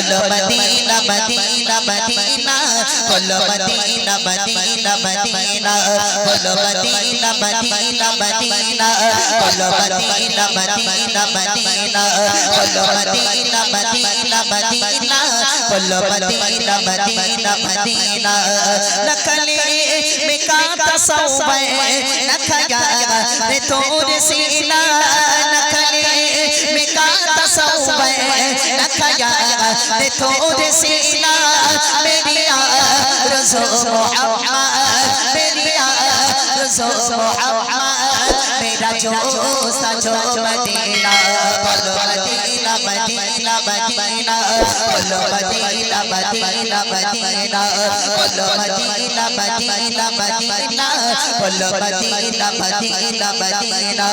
বলো Medina Medina Medina বলো Medina Medina Medina বলো মদিনা মদিনা মদিনা বলো মদিনা মদিনা মদিনা বলো মদিনা মদিনা মদিনা বলো মদিনা মদিনা মদিনা নখলে মিকা তসৌবে নখয়া রে তোর সিনা নখলে नखले में कांता सौवे नखया रे तोरे सीना मेरी रज़ो मोहम्मद मेरी रज़ो मोहम्मद मेरा जो सजो मदीना बोलो मदीना मदीना मदीना बोलो मदीना मदीना मदीना बोलो मदीना मदीना मदीना बोलो मदीना मदीना मदीना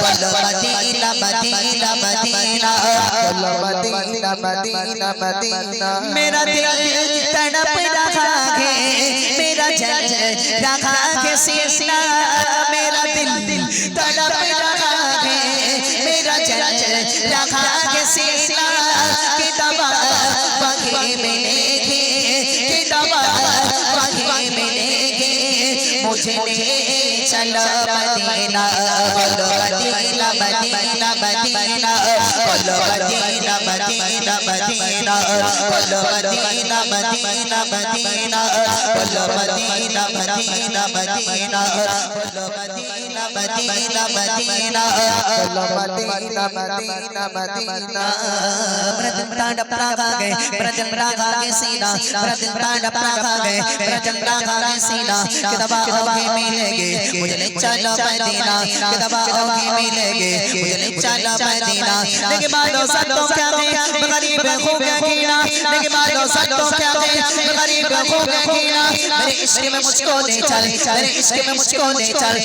बोलो मदीना मदीना मदीना बोलो मदीना मदीना मदीना मेरा दिल तड़प रहा है मेरा जल रहा है सीना मेरा दिल तड़प रहा है मेरा जल रहा है सीना की दवा पगे मिलेगी की दवा पगे मिलेगी मुझे ले चलो मदीना बोलो मदीना मदीना मदीना बोलो मदीना मदीना मदीना बोलो मदीना मदीना मदीना बोलो मदीना मदीना मदीना बोलो मदीना मदीना मदीना बोलो मदीना मदीना मदीना ब्रजम तांडव रागा गए ब्रजम रागा के सीना ब्रजम तांडव रागा गए ब्रजम रागा के सीना। किताबा ओगे मिलेंगे मुझे ले चलो मदीना। किताबा ओगे मिलेंगे मुझे ले चलो मदीना। लेके मारो सत्तो क्या दे गरीब कीना। सत्तो क्या दे गरीब गया कीना। मेरे इश्क में मुझको ले चल मेरे इश्क में मुझको ले चल।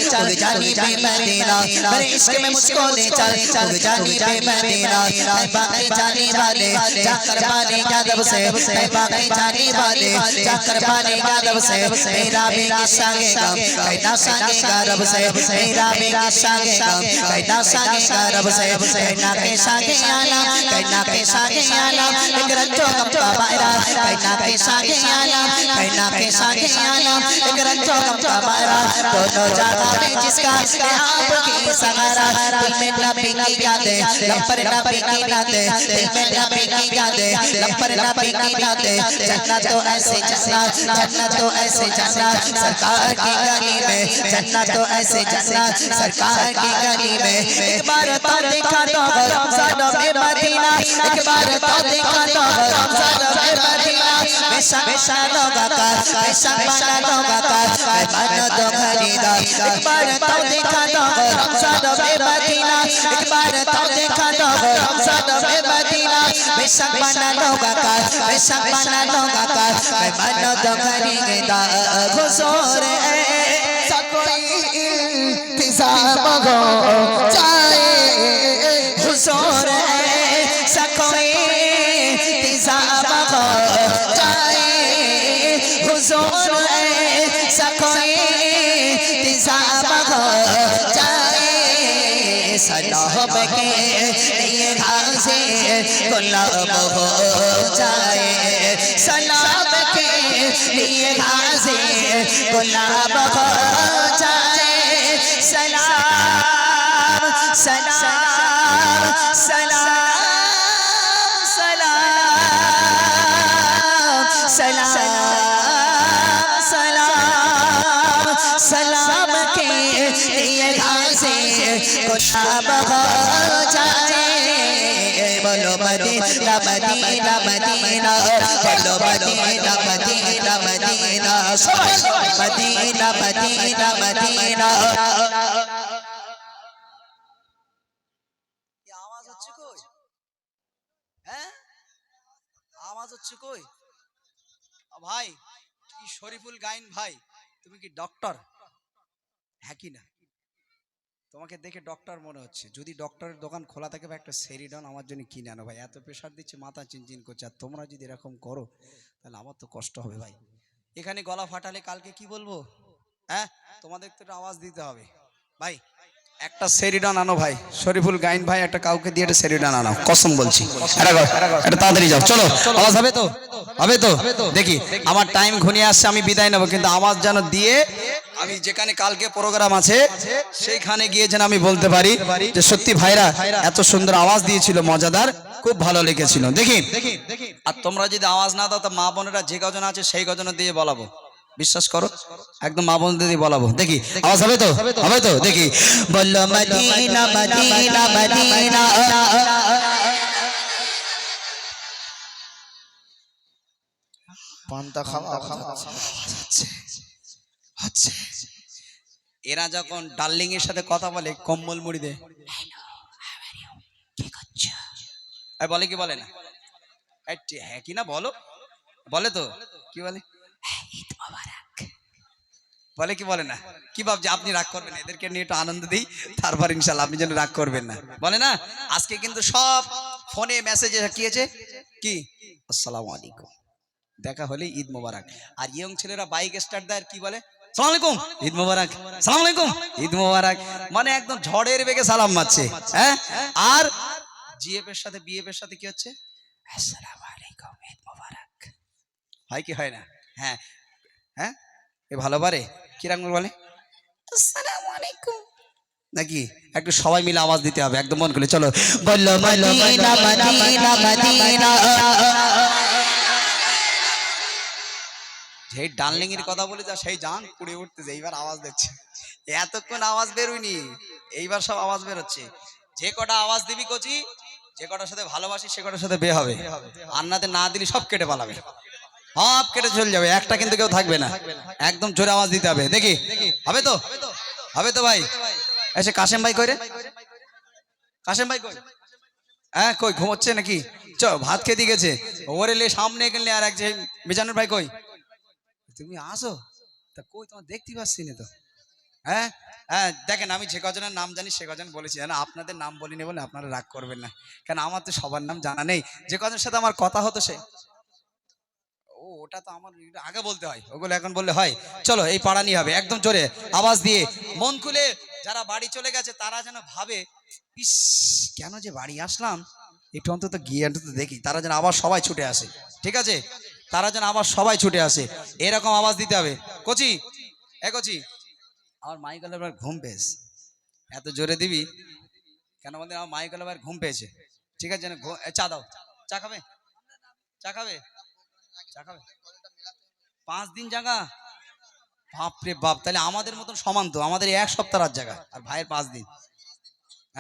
उग जानी पे मदीना मेरे इश्क में मुझको ले चल उग जानी पे मदीना मैं बाकी जाने वाले जाकर पाने यादव से मैं बाकी जाने वाले जाकर पाने यादव से मेरा भी संगे गम कहना संगे रब से मेरा भी संगे गम कहना संगे रब से कहना के संगे आला कहना के संगे आला एक रंजो गम का बायरा कहना के संगे आला कहना के संगे आला एक रंजो गम का बायरा दोनों जगह में जिसका आपकी सहारा दिल में नबी की यादें लपर नबी की यादें दिल में नबी की यादें लपर नबी की यादें जन्नत तो ऐसे जन्नत जन्नत तो ऐसे जन्नत सरकार की गली में जन्नत तो ऐसे जन्नत सरकार की गली में एक बार तो देखा एक बार तो देखा तो रमजान में मदीना बेशक बेशक लोगा का बेशक बना लोगा का मन तो खरीदा एक बार तो देखा तो रमजान में मदीना एक बार तो देखा तो रमजान में मदीना बेशक बना लोगा का बेशक बना लोगा का मन तो खरीदा हुजूर है सकोई इंतजाम हो के लिए घासे गुलाब हो जाए सलाम के लिए घासे गुलाब हो जाए सलाम सलाम सलाम सलाम के लिए घासे गुलाब हो जाए बोलो मदीना मदीना मदीना बोलो Medina Medina Medina Medina Medina Medina আওয়াজ হচ্ছে কই হ্যাঁ আওয়াজ হচ্ছে কই আ ভাই কি শরীফুল গাইন ভাই তুমি কি ডক্টর হ্যাঁ কি না? তোমাকে দেখে ডক্টর মনে হচ্ছে। যদি ডক্টরের দোকান খোলা থাকে বা একটা সেরিডন আমার জন্য কিনে আনো, ভাই। এত প্রেশার দিচ্ছে, মাথা চিনচিন করছে। আর তোমরা যদি এরকম করো, তাহলে আমার তো কষ্ট হবে, ভাই। এখানে গলা ফাটালে কালকে কি বলব? হ্যাঁ? তোমাদের তো আওয়াজ দিতে হবে। ভাই একটা সেরিডান আনো ভাই, শরীফুল গাইন ভাই, একটা কাউকে দিয়ে একটা সেরিডান আনো কসম বলছি। এটা তাড়াতাড়ি যাও। চলো, আওয়াজ হবে তো? হবে তো? দেখি, আমার টাইম ঘনিয়ে আসছে, আমি বিদায় নেব, কিন্তু আওয়াজ যেন দিয়ে আমি যেখানে কালকে প্রোগ্রাম আছে, সেইখানে গিয়ে যেন আমি বলতে পারি যে, সত্যি ভাইরা, এত সুন্দর আওয়াজ দিয়েছিল, মজাদার, খুব ভালো লেগেছিল। দেখি। আর তোমরা যদি আওয়াজ না দাও, তো মা বোনেরা যে গজন আছে, সেই গজন দিয়ে বলাবো। বিশ্বাস করো একদম মা বোন দিদি বলাবো দেখি আওয়াজ হবে তো হবে তো দেখি বলো মদিনা মদিনা মদিনা পান্তা খাওয়া হচ্ছে এরা যখন ডার্লিং এর সাথে কথা বলে কম্বল মুড়ি করছ বলে কি বলে না হ্যাঁ কি না বলো বলে তো কি বলে বলে কি বলে না? কি ভাবছি? আপনি রাগ করবেন এদেরকে নিয়ে একটু আনন্দ দিই, তারপর ইনশাল্লাহ আপনি যেন রাগ করবেন না। বলে না? আজকে কিন্তু সব ফোনে মেসেজে কি আছে? কি? আসসালামু আলাইকুম। দেখা হলে ঈদ মোবারক। আর ইয়ং ছেলেরা বাইক স্টার্ট দেয় কি বলে? মানে একদম ঝড়ের বেগে সালাম হ্যাঁ? আর সাথে সাথে কি হচ্ছে? হয় কি হয় না? হ্যাঁ। হ্যাঁ? এ ভালো পারে? কীরকম করে বলে? আসসালামু আলাইকুম নাকি? একটু সবাই মিলে আওয়াজ দিতে হবে একদম মন করে চলো। ডার্লিং এর কথা বলে যা সেই জান পুড়ে উঠতেছে এইবার আওয়াজ দিচ্ছে। এতক্ষণ আওয়াজ বেরোয়নি এইবার সব আওয়াজ বেরোচ্ছে। যে কটা আওয়াজ দিবি কচি যে কটার সাথে ভালোবাসি সে কটার সাথে বে হবে। আন্নাতে না দিলি সব কেটে পালাবে। সব কেটে চলে যাবে, একটা কিন্তু কেউ থাকবে না। একদম জোরে আওয়াজ দিতে হবে। দেখি, হবে তো? হবে তো ভাই? এসে কাশেম ভাই কই রে? কাশেম ভাই কই? হ্যাঁ কই, ঘুমোচ্ছে নাকি? চ, ভাত খেতে গেছে। ওরে লে, সামনে গেলে আর এক যে মিজানুর ভাই কই? তুমি আসো? তা কই, তোমার দেখতে পাচ্ছি না তো। হ্যাঁ? হ্যাঁ দেখেন, আমি যে কজনের নাম জানি, সে কজন বলেছি। জানা আপনাদের নাম বলিনি বলে আপনারা রাগ করবেন না। কেন, আমার তো সবার নাম জানা নেই। যে কজনের সাথে আমার কথা হতো সে ওটা তো আমার আগে বলতে হয়। ওগুলো এখন বললে হয়। চলো, এই পাড়া নিয়ে হবে। একদম জোরে আওয়াজ দিয়ে। মন খুলে যারা বাড়ি চলে গেছে, তারা যেন ভাবে, ইস, কেন যে বাড়ি আসলাম? একটু অন্তত গিয়ে অন্তত দেখি। তারা যেন আবার সবাই ছুটে আসে। ঠিক আছে? তারা যেন আবার সবাই ছুটে আসে। এরকম আওয়াজ দিতে হবে। কচি? এ কচি? আমার মাইকেল এবার ঘুম পেয়েছে। এত জোরে দিবি? কেন বলতে আমার মাইকেল এবার ঘুম পেয়েছে। ঠিক আছে, যেন চা দাও। চা খাবে? চা খাবে? চা পাঁচ দিন জায়গা বাপরে বাপ তাহলে আমাদের মতন সমান তো আমাদের এক সপ্তাহ রাত জায়গা আর ভাইয়ের পাঁচ দিন।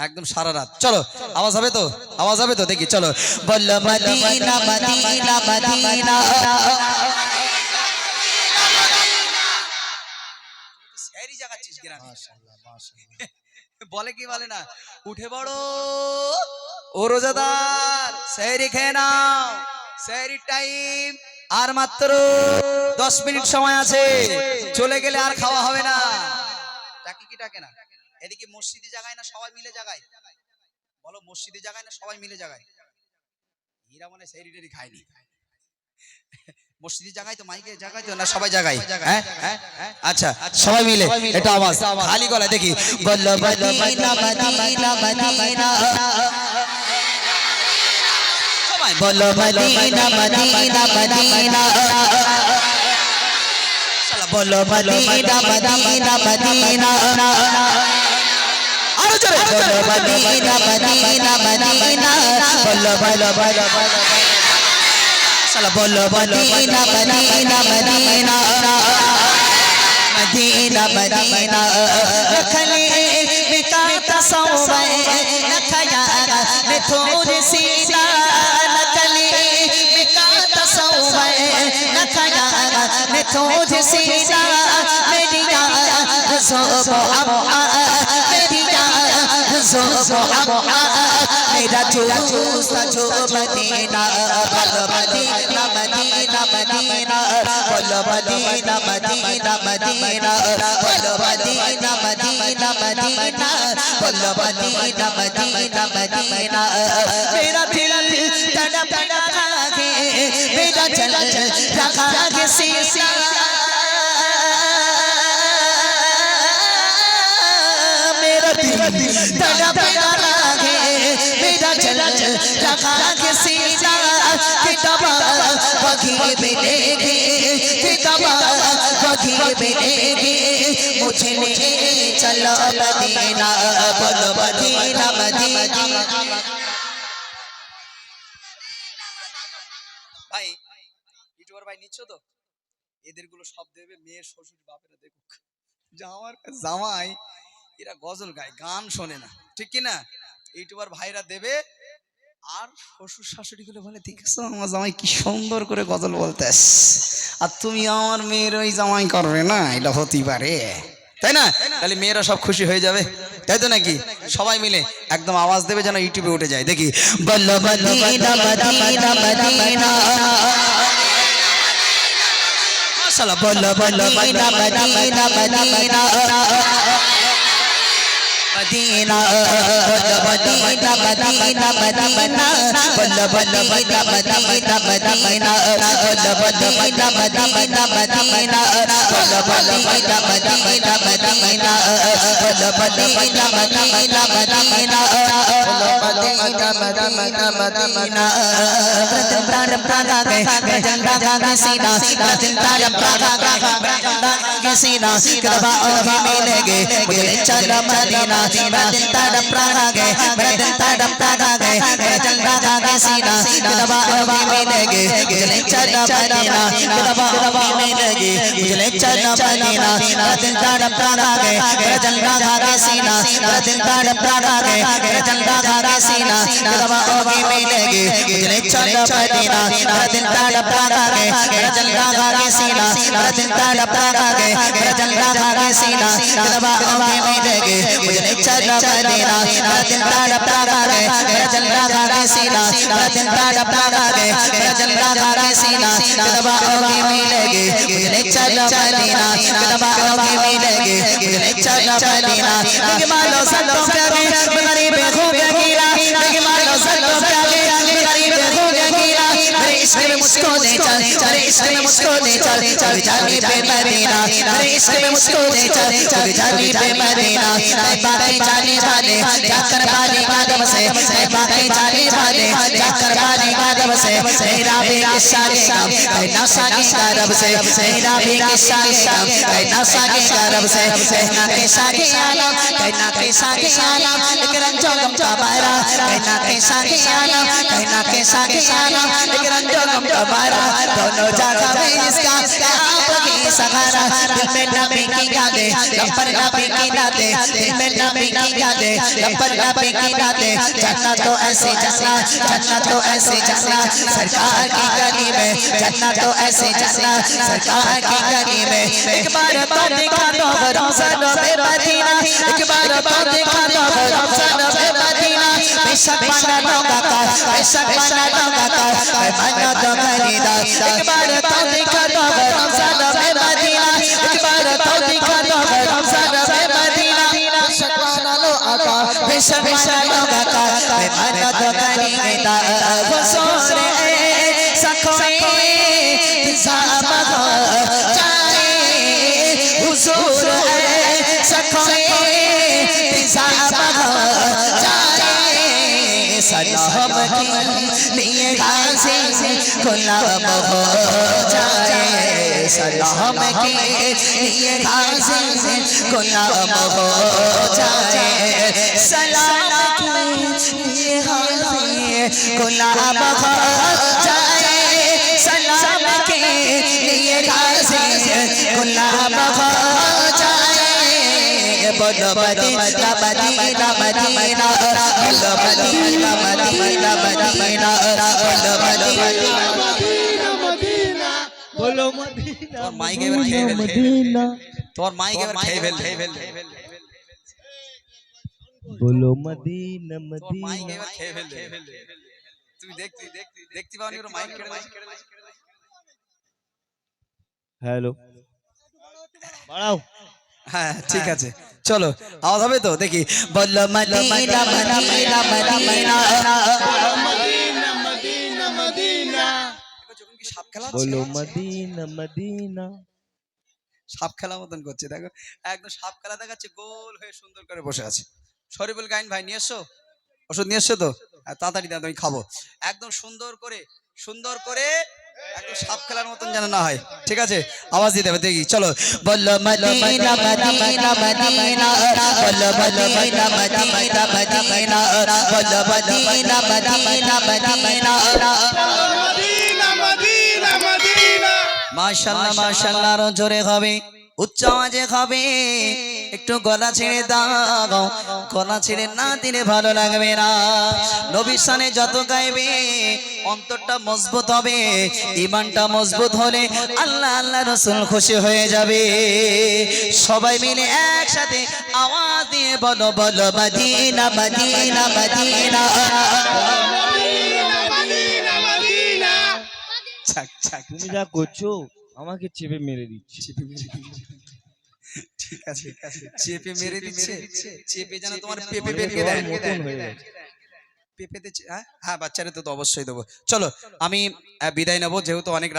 একদম সারা রাত। চলো আওয়াজ হবে তো? আওয়াজ হবে তো? দেখি চলো। বলো মদিনা মদিনা মদিনা। স্যারি জাগাচ্ছিস গ্রামে। বলে কি বলে না? উঠে বড় ও রোজাদার স্যারি খেয়ে নাও। স্যারি টাইম আর মাত্র দশ মিনিট সময় আছে চলে গেলে আর খাওয়া হবে না ডাকি কি ডাকে না এদিকে মসজিদে জাগায় না সবাই মিলে জাগায় বলো মসজিদে জাগায় না সবাই মিলে জাগায় এরা মানে স্যারি টেরি খায়নি মসজিদে জাগায় তো মাইকে জাগায় তো না সবাই জাগায় হ্যাঁ হ্যাঁ আচ্ছা সবাই মিলে এটা আওয়াজ খালি গলায় দেখি সবাই বলো মদিনা মদিনা মদিনা শালা বলো মদিনা মদিনা মদিনা আরো জোরে বলো মদিনা মদিনা মদিনা বলো বলো বলো বলো শালা বলো Medina Medina Medina Medina Medina रखले बिका तसव्वुर नखया मैं थोड़ी सी नकले बिका तसव्वुर नखया मैं थोड़ी सी मेरी ज़ोबो अम्मा मेरी ज़ोबो अम्मा मेरा जूसा जो मदीना बोलो मदीना मदीना मदीना बोलो मदीना मदीना मदीना बोलो मदीना मदीना मदीना बोलो मदीना मदीना मदीना मेरा दिल तड़प रहा है मेरा जल रहा है सीसा मेरा दिल तड़प रहा है मेरा जल रखा के सीना के दबा वही मिलेगी के दबा वही मिलेगी मुझे ले चलो मदीना बोलो मदीना मदीना ভাই নিচ্ছ তো এদেরগুলো সব দেবে মেয়ের শ্বশুর বাপেরা দেখুক জামার জামাই এরা গজল গায় গান শোনে না ঠিক কি না ইউটিউবার ভাইরা দেবে আর শ্বশুর শাশুড়ি গুলো বলে দেখেছ আমার জামাই কি সুন্দর করে গজল বলতেস আর তুমি আমার মেয়ের ওই জামাই করবে না এটা হতেই পারে তাই না তাহলে মেয়েরা সব খুশি হয়ে যাবে তাই তো নাকি সবাই মিলে একদম আওয়াজ দেবে যেন ইউটিউবে উঠে যায় দেখি বলো মদিনা মাশাআল্লাহ বলো মদিনা মদিনা মদিনা مدینہ مدینہ مدینہ مدینہ بل مدینہ مدینہ مدینہ بل مدینہ مدینہ مدینہ بل مدینہ مدینہ مدینہ بل مدینہ مدینہ مدینہ مدینہ مدینہ कदीना तड़प रहा गए मेरा दिल ता तड़प रहा गए मेरा चल रहा है सीना दबा दबा में लगे मुझे चल मदीना दबा दबा में लगे मुझे चल मदीना मेरा दिल ता तड़प रहा गए मेरा चल रहा गए सीना, मेरा दिल ता तड़प रहा गए मेरा चल रहा गए सीना दबा दबा में लगे मुझे चल मदीना मेरा दिल ता तड़प रहा गए मेरा चल रहा गए सीना, मेरा दिल ता तड़प रहा गए मेरा चल रहा गए सीना दबा दबा में लगे मुझे चलो मदीना प्रथम प्रारंभ प्रागा गए प्रथम प्रागा गए सीना प्रथम प्रारंभ प्रागा गए प्रथम प्रागा गए सीना कदबा ओही मिलेंगे मुझे चलो मदीना कदबा ओही मिलेंगे मुझे चलो मदीना लेके मालो सल्लो प्यारे गरीब हो इश्क में मुझको ले चल मेरे इश्क में मुझको ले चल चल जाने पे मदीना मेरे इश्क में मुझको ले चल चल जाने पे मदीना मैं बातें जाने वाले जाकर वाले कदम से मैं बातें जाने वाले जाकर वाले कदम से मेरा भी किस्सा गम मैं नशा के करब से मेरा भी किस्सा गम मैं नशा के करब से कहना कैसा के आलम कहना कैसा के आलम एक रंजो गम का बारा कहना कैसा के आलम कहना कैसा के आलम एक गम का दोनों जगह में इसका सहारा दिल में नबी की यादें लपर नबी की यादें दिल में नबी की यादें लपर नबी की यादें जन्नत तो ऐसे जन्नत जन्नत तो ऐसे जन्नत सरकार की गली में जन्नत तो ऐसे जन्नत सरकार की गली में एक बार तो देखा तो रमज़ान में मदीना एक बार तो देखा तो रमज़ान में मदीना बेशक माना लोगा का बेशक माना लोगा का मैं माना तो खरीदा एक बार तो देखा तो रमजान में मदीना एक बार तो देखा तो रमजान में मदीना शकवाना लो आका बेशक माना लोगा का मैं माना तो खरीदा वो सोरे गाजी गुलाम हो जाए सलाम की लिए गाजी गुलाम हो जाए सलाम की लिए गाजी गुलाम हो जाए বলো মদিনা মদিনা মদিনা বলো মদিনা মদিনা মদিনা বলো মদিনা মদিনা বলো মদিনা তোর মাইক এবার খেয়ে ফেল তোর মাইক এবার খেয়ে ফেল খেয়ে ফেল বলো মদিনা মদিনা মাইক এবার খেয়ে ফেল তুই দেখ তুই দেখ দেখতে পাওনি ওর মাইক কেড়ে হ্যালো বাড়াও হ্যাঁ ঠিক আছে চলো আওয়াজ হবে তো? দেখি। বল সাপ খেলা মতন করছে দেখো। একদম সাপ খেলা দেখাচ্ছে গোল হয়ে সুন্দর করে বসে আছে। শরীফুল গাইন ভাই নিয়ে এসো। ওষুধ নিয়ে এসছো তো? হ্যাঁ, তাড়াতাড়ি দাঁড়া আমি খাব। একদম সুন্দর করে সুন্দর করে একদম সাপ খেলার মতন যেন না হয়। ঠিক আছে? আওয়াজ দিতে হবে দেখি চলো। বলো মদিনা মদিনা মদিনা বলো মদিনা মদিনা মদিনা বলো মদিনা মদিনা মদিনা। মাশাআল্লাহ মাশাআল্লাহ আরও জোরে হবে। উচ্চ আওয়াজে হবে। একটু গলা ছেড়ে দাও। গলা ছেড়ে না দিলে ভালো লাগবে না। নবীর সানে যত গাইবে অন্তরটা মজবুত হবে ইমানটা মজবুত হলে আল্লাহ আল্লাহ রসুল খুশি হয়ে যাবে। সবাই মিলে একসাথে আওয়াজ দিয়ে বলো বলো মদিনা মদিনা মদিনা। ছাক ছাক তুমি যা করছ আমাকে চেপে মেরে দিচ্ছে। ঠিক আছে চেপে মেরে দিচ্ছে। চেপে যেন তোমার পেপে বেরিয়ে দেয়। হয়ে পেঁপেতে হ্যাঁ? হ্যাঁ বাচ্চারা তো তো অবশ্যই দেবো। চলো আমি আহ, বিদায় নেব যেহেতু অনেক